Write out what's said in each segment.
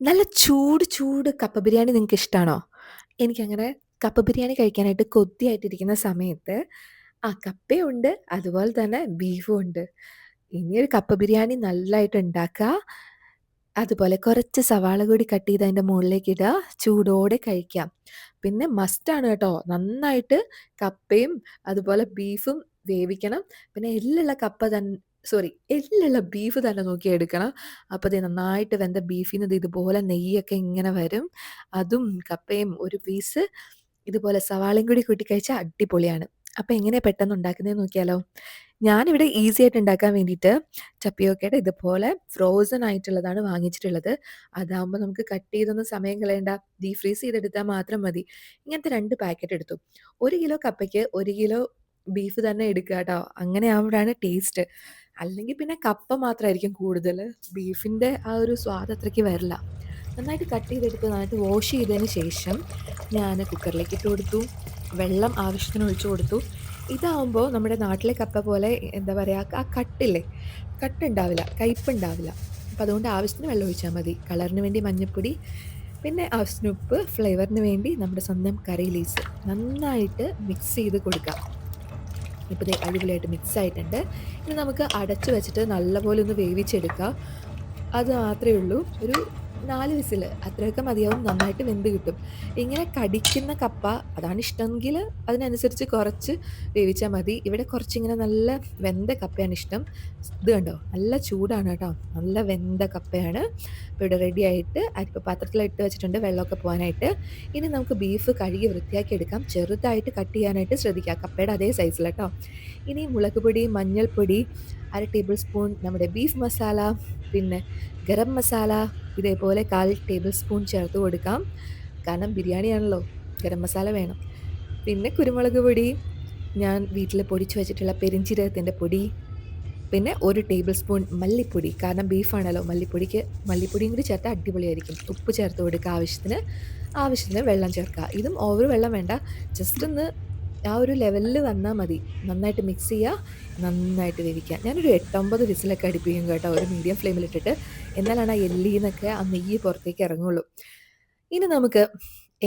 നല്ല ചൂട് ചൂട് കപ്പ ബിരിയാണി നിങ്ങൾക്ക് ഇഷ്ടമാണോ എനിക്കങ്ങനെ കപ്പ ബിരിയാണി കഴിക്കാനായിട്ട് കൊതിയായിട്ടിരിക്കുന്ന സമയത്ത് ആ കപ്പയുണ്ട്, അതുപോലെ തന്നെ ബീഫും ഉണ്ട്. ഇനിയൊരു കപ്പ ബിരിയാണി നല്ലതായിട്ട് ഉണ്ടാക്കുക അതുപോലെ കുറച്ച് സവാള കൂടി കട്ട് ചെയ്ത് അതിന്റെ മുകളിലേക്ക് ഇടുക ചൂടോടെ കഴിക്കാം. പിന്നെ മസ്റ്റാണ് കേട്ടോ. നന്നായിട്ട് കപ്പയും, അതുപോലെ ബീഫും വേവിക്കണം. പിന്നെ എല്ലുള്ള കപ്പ തന്നെ സോറി എല്ലുള്ള ബീഫ് തന്നെ നോക്കി എടുക്കണം. അപ്പോൾ ദേ നന്നായിട്ട് വെന്ത ബീഫിൽ ദേ ഇതുപോലെ നെയ്യൊക്കെ ഇങ്ങനെ വരും. അതും കപ്പയും ഒരു പീസ് ഇതുപോലെ സവാളയും കൂടി കൂട്ടി അടിപൊളിയാണ്. അപ്പോൾ എങ്ങനെ പെട്ടെന്ന് ഉണ്ടാക്കുന്നത് നോക്കിയാലോ? ഞാനിവിടെ ഈസി ആയിട്ട് ഉണ്ടാക്കാൻ വേണ്ടിയിട്ട് ചപ്പിയോക്കയുടെ ഇതുപോലെ ഫ്രോസൺ ആയിട്ടുള്ളതാണ് വാങ്ങിച്ചിട്ടുള്ളത്. അതാകുമ്പോൾ നമുക്ക് കട്ട് ചെയ്തൊന്നും സമയം കളയണ്ട. ഡീ ഫ്രീസ് ചെയ്തെടുത്താൽ മാത്രം മതി. ഇങ്ങനത്തെ രണ്ട് പാക്കറ്റ് എടുത്തു. ഒരു കിലോ കപ്പയ്ക്ക് ഒരു കിലോ ബീഫ് തന്നെ എടുക്കുക കേട്ടോ അങ്ങനെ ആവുമ്പോഴാണ് ടേസ്റ്റ്. അല്ലെങ്കിൽ പിന്നെ കപ്പ മാത്രമായിരിക്കും കൂടുതൽ ബീഫിന്റെ ആ ഒരു സ്വാദ് അത്രയ്ക്ക് വരില്ല. നന്നായിട്ട് കട്ട് ചെയ്തെടുത്ത് നന്നായിട്ട് വാഷ് ചെയ്തതിന് ശേഷം ഞാൻ കുക്കറിലേക്ക് ഇട്ട് കൊടുത്തു. വെള്ളം ആവശ്യത്തിന് ഒഴിച്ചു കൊടുത്തു. ഇതാവുമ്പോൾ നമ്മുടെ നാട്ടിലെ കപ്പ പോലെ എന്താ പറയുക ആ കട്ടില്ലേ? കട്ടുണ്ടാവില്ല. കയ്പ്പുണ്ടാവില്ല. അപ്പം അതുകൊണ്ട് ആവശ്യത്തിന് വെള്ളം ഒഴിച്ചാൽ മതി. കളറിന് വേണ്ടി മഞ്ഞപ്പൊടി, പിന്നെ ആവശ്യത്തിന് ഉപ്പ്, ഫ്ലേവറിന് വേണ്ടി നമ്മുടെ സ്വന്തം കറി ലീസ് നന്നായിട്ട് മിക്സ് ചെയ്ത് കൊടുക്കാം. ഇപ്പൊ അടിപൊളിയായിട്ട് മിക്സ് ആയിട്ടുണ്ട്. ഇനി നമുക്ക് അടച്ചു വെച്ചിട്ട് നല്ലപോലെ ഒന്ന് വേവിച്ചെടുക്കാം. അത് മാത്രമേ ഉള്ളൂ. ഒരു 4 വിസിൽ അത്രയൊക്കെ മതിയാവും. നന്നായിട്ട് വെന്ത് കിട്ടും. ഇങ്ങനെ കടിക്കുന്ന കപ്പ അതാണ് ഇഷ്ടമെങ്കിൽ അതിനനുസരിച്ച് കുറച്ച് വേവിച്ചാൽ മതി. ഇവിടെ കുറച്ചിങ്ങനെ നല്ല വെന്ത കപ്പയാണ് ഇഷ്ടം. ഇത് കണ്ടോ? നല്ല ചൂടാണ് കേട്ടോ. നല്ല വെന്ത കപ്പയാണ്. അപ്പോൾ ഇവിടെ റെഡി ആയിട്ട് അരിപ്പ പാത്രത്തിൽ ഇട്ട് വെച്ചിട്ടുണ്ട് വെള്ളമൊക്കെ പോകാനായിട്ട് ഇനി നമുക്ക് ബീഫ് കഴുകി വൃത്തിയാക്കി എടുക്കാം. ചെറുതായിട്ട് കട്ട് ചെയ്യാനായിട്ട് ശ്രദ്ധിക്കുക. കപ്പയുടെ അതേ സൈസിൽ കേട്ടോ ഇനി മുളക് പൊടി, മഞ്ഞൾപ്പൊടി, അര ടേബിൾ സ്പൂൺ നമ്മുടെ ബീഫ് മസാല, പിന്നെ ഗരം മസാല ഇതേപോലെ 1/4 ടേബിൾ സ്പൂൺ ചേർത്ത് കൊടുക്കാം. കാരണം ബിരിയാണിയാണല്ലോ. ഗരം മസാല വേണം. പിന്നെ കുരുമുളക് പൊടി, ഞാൻ വീട്ടിൽ പൊടിച്ചു വെച്ചിട്ടുള്ള പെരിഞ്ചീരകത്തിന്റെ പൊടി, പിന്നെ ഒരു ടേബിൾ സ്പൂൺ മല്ലിപ്പൊടി. കാരണം ബീഫാണല്ലോ മല്ലിപ്പൊടിക്ക് മല്ലിപ്പൊടിയും കൂടി ചേർത്ത് അടിപൊളിയായിരിക്കും. ഉപ്പ് ചേർത്ത് കൊടുക്കുക ആവശ്യത്തിന്. ആവശ്യത്തിന് വെള്ളം ചേർക്കുക. ഇതും ഓവർ വെള്ളം വേണ്ട. ജസ്റ്റ് ഒന്ന് ആ ഒരു ലെവലിൽ വന്നാൽ മതി. നന്നായിട്ട് മിക്സ് ചെയ്യുക നന്നായിട്ട് വേവിക്കുക. ഞാനൊരു 8, 9 വിസിലൊക്കെ അടിപ്പിക്കും കേട്ടോ. ഒരു മീഡിയം ഫ്ലെയിമിലിട്ടിട്ട്. എന്നാലാണ് ആ എല്ലീന്നൊക്കെ ആ നെയ്യ് പുറത്തേക്ക് ഇറങ്ങുള്ളൂ. ഇനി നമുക്ക്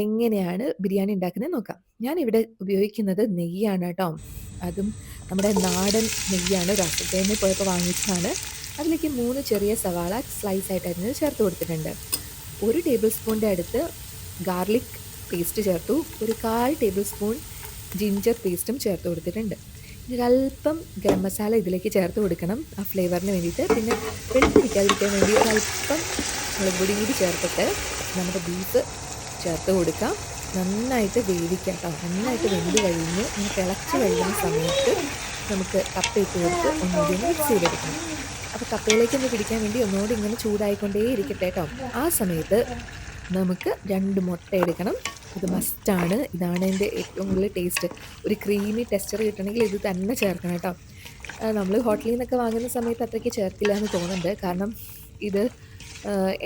എങ്ങനെയാണ് ബിരിയാണി ഉണ്ടാക്കുന്നത് നോക്കാം. ഞാനിവിടെ ഉപയോഗിക്കുന്നത് നെയ്യാണ് കേട്ടോ അതും നമ്മുടെ നാടൻ നെയ്യാണ്. രാസത്തേന്ന് പോയപ്പോൾ വാങ്ങിച്ചതാണ്. അതിലേക്ക് മൂന്ന് ചെറിയ സവാള സ്ലൈസ് ആയിട്ട് അരിഞ്ഞത് ചേർത്ത് കൊടുത്തിട്ടുണ്ട്. ഒരു ടേബിൾ സ്പൂണിന്റെ അടുത്ത് ഗാർലിക് പേസ്റ്റ് ചേർത്തു. ഒരു 1/4 ടേബിൾ സ്പൂൺ ജിഞ്ചർ പേസ്റ്റും ചേർത്ത് കൊടുത്തിട്ടുണ്ട്. ഒരല്പം ഗരം മസാല ഇതിലേക്ക് ചേർത്ത് കൊടുക്കണം. ആ ഫ്ലേവറിന് വേണ്ടിയിട്ട്. പിന്നെ വെളുത്തിരിക്കാതിരിക്കാൻ വേണ്ടി ഒരല്പം മുളക് പൊടി കൂടി ചേർത്തിട്ട് നമ്മുടെ ബീഫ് ചേർത്ത് കൊടുക്കാം. നന്നായിട്ട് വേവിക്കാം കേട്ടോ നന്നായിട്ട് വെന്ത് കഴിഞ്ഞ് ഇങ്ങനെ തിളച്ച് കഴിയുന്ന സമയത്ത് നമുക്ക് കപ്പ ഇട്ട് കൊടുത്ത് ഒന്നുകൂടി ഒന്ന് മിക്സ് ചെയ്തെടുക്കണം. കപ്പയിലേക്ക് ഒന്ന് പിടിക്കാൻ വേണ്ടി ഒന്നുകൂടി ഇങ്ങനെ ചൂടായിക്കൊണ്ടേ ഇരിക്കട്ടെ കേട്ടോ ആ സമയത്ത് നമുക്ക് രണ്ട് മുട്ട എടുക്കണം. ഇത് മസ്റ്റാണ്. ഇതാണ് എന്റെ ഏറ്റവും കൂടുതൽ ടേസ്റ്റ്. ഒരു ക്രീമി ടെക്സ്ചർ കിട്ടണമെങ്കിൽ ഇത് തന്നെ ചേർക്കണം കേട്ടോ നമ്മൾ ഹോട്ടലിൽ നിന്നൊക്കെ വാങ്ങുന്ന സമയത്ത് അത്രയ്ക്ക് ചേർക്കില്ല എന്ന് തോന്നുന്നുണ്ട്. കാരണം ഇത്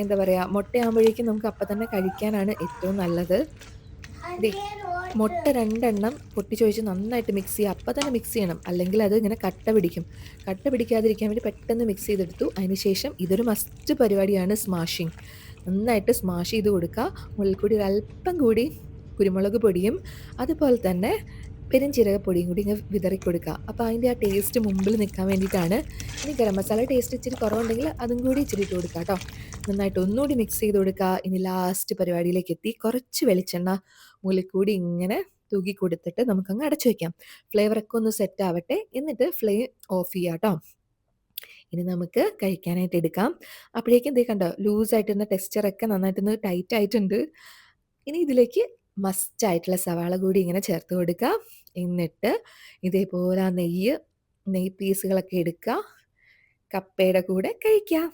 എന്താ പറയുക മുട്ടയാകുമ്പോഴേക്കും നമുക്ക് അപ്പം തന്നെ കഴിക്കാനാണ് ഏറ്റവും നല്ലത്. മുട്ട 2 എണ്ണം പൊട്ടിച്ചൊഴിച്ച് നന്നായിട്ട് മിക്സ് ചെയ്യുക. അപ്പം തന്നെ മിക്സ് ചെയ്യണം. അല്ലെങ്കിൽ അത് ഇങ്ങനെ കട്ട പിടിക്കും. കട്ട പിടിക്കാതിരിക്കാൻ വേണ്ടി പെട്ടെന്ന് മിക്സ് ചെയ്തെടുത്തു. അതിനുശേഷം ഇതൊരു മസ്റ്റ് പരിപാടിയാണ് സ്മാഷിങ്. നന്നായിട്ട് സ്മാഷ് ചെയ്ത് കൊടുക്കുക. മുകളിൽ കൂടി ഒരല്പം കൂടി കുരുമുളക് പൊടിയും, അതുപോലെ തന്നെ പെരുംജീരക പൊടിയും കൂടി ഇങ്ങ് വിതറി കൊടുക്കുക. അപ്പോൾ അതിന്റെ ആ ടേസ്റ്റ് മുമ്പിൽ നിൽക്കാൻ വേണ്ടിയിട്ടാണ്. ഇനി ഗരം മസാല ടേസ്റ്റ് ഇച്ചിരി കുറവുണ്ടെങ്കിൽ അതും കൂടി ഇച്ചിരി ഇട്ട് കൊടുക്കുക കേട്ടോ നന്നായിട്ട് ഒന്നുകൂടി മിക്സ് ചെയ്ത് കൊടുക്കുക. ഇനി ലാസ്റ്റ് പരിപാടിയിലേക്ക് എത്തി. കുറച്ച് വെളിച്ചെണ്ണ മുകളിൽ കൂടി ഇങ്ങനെ തൂക്കി കൊടുത്തിട്ട് നമുക്കങ്ങ് അടച്ചു വയ്ക്കാം ഫ്ലേവറൊക്കെ ഒന്ന് സെറ്റ് ആവട്ടെ. എന്നിട്ട് ഫ്ലെയിം ഓഫ് ചെയ്യാം ട്ടോ. ഇനി നമുക്ക് കഴിക്കാനായിട്ട് എടുക്കാം. അപ്പോഴേക്കും ദേ കണ്ടോ ലൂസായിട്ടിരുന്ന ടെക്സ്ചറൊക്കെ നന്നായിട്ടൊന്ന് ടൈറ്റ് ആയിട്ടുണ്ട്. ഇനി ഇതിലേക്ക് മസ്റ്റ് ആയിട്ടുള്ള സവാള കൂടി ഇങ്ങനെ ചേർത്ത് കൊടുക്കാം എന്നിട്ട് ഇതേപോലെ ആ നെയ്യ് നെയ്യ് പീസുകളൊക്കെ എടുക്കുക. കപ്പയുടെ കൂടെ കഴിക്കാം.